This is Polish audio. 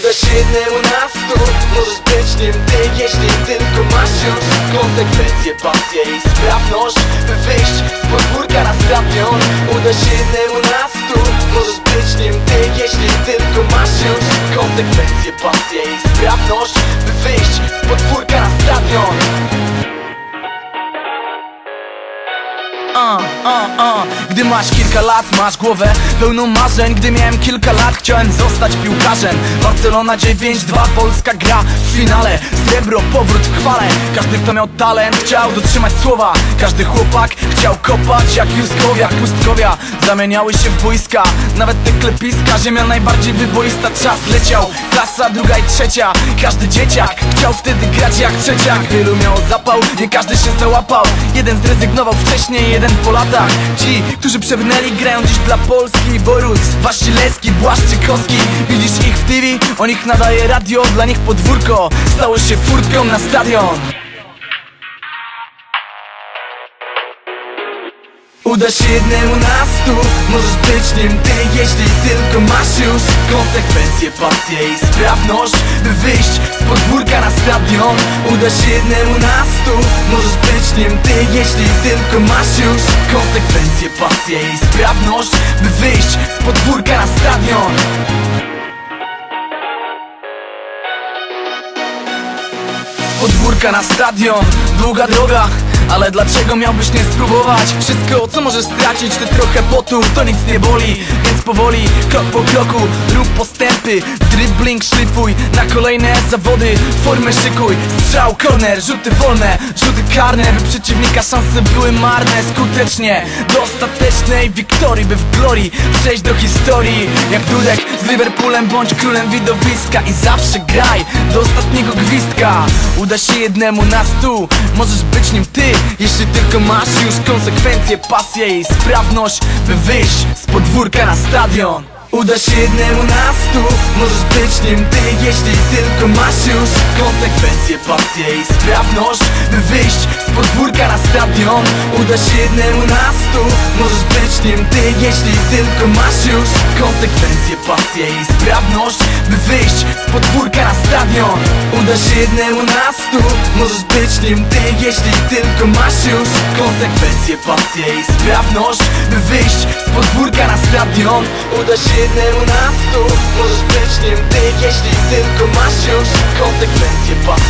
Uda się jednemu na stu Możesz być nim ty, jeśli tylko masz już Konsekwencje, pasję i sprawność. By wyjść z podwórka na stadion Uda się jednemu na stu Możesz być nim ty, jeśli tylko masz już Konsekwencje, pasję i sprawność. By wyjść z podwórka na stadion Uh, uh. Gdy masz kilka lat, masz głowę pełną marzeń. Gdy miałem kilka lat, chciałem zostać piłkarzem. Barcelona 9-2, Polska gra w finale. Srebro, powrót w chwale. Każdy kto miał talent, chciał dotrzymać słowa. Każdy chłopak chciał kopać jak Justkowia Pustkowia zamieniały się w boiska Nawet te klepiska, ziemia najbardziej wyboista. Czas leciał, klasa druga i trzecia. Każdy dzieciak chciał wtedy grać jak trzeciak. Wielu miał zapał, nie każdy się załapał. Jeden zrezygnował wcześniej, jeden po latach. Ci, którzy przebrnęli grają dziś dla Polski. Borus, Wasilewski, Błaszczykowski. Widzisz ich w TV, o nich nadaje radio Dla nich podwórko. Stało się furtką na stadion. Uda się jednemu na stu Możesz być nim ty, jeśli tylko masz już Konsekwencje, pasję i sprawność By wyjść z podwórka na stadion. Uda się jednemu na stu. Możesz być nim ty, jeśli tylko masz już Konsekwencje, pasję i sprawność By wyjść z podwórka na stadion. Z podwórka na stadion, długa droga ale dlaczego miałbyś nie spróbować? Wszystko co możesz stracić to trochę potu To nic nie boli, więc powoli Krok po kroku, rób postępy. Dribbling szlifuj, na kolejne zawody Formę szykuj, strzał, corner Rzuty wolne, rzuty karne By przeciwnika szanse były marne. Skutecznie, do ostatecznej wiktorii By w glorii przejść do historii. Jak Dudek z Liverpoolem Bądź królem widowiska I zawsze graj do ostatniego gwizdka. Uda się jednemu na stu Możesz być nim ty. Jeśli tylko masz już konsekwencje, pasję i sprawność By wyjść z podwórka na stadion Uda się jednemu na stu Możesz być nim ty, jeśli tylko masz już Konsekwencje, pasję i sprawność By wyjść z podwórka na stadion. Uda się jednemu na stu Możesz być nim ty, jeśli tylko masz już Konsekwencje, pasję i sprawność By wyjść z podwórka na stadion. Uda się jednemu na stu Możesz być nim ty, jeśli tylko masz już Konsekwencje, pasję i sprawność By wyjść z podwórka na stadion się jednemu na stu Możesz być nim ty, jeśli tylko masz już Konsekwencje, pasję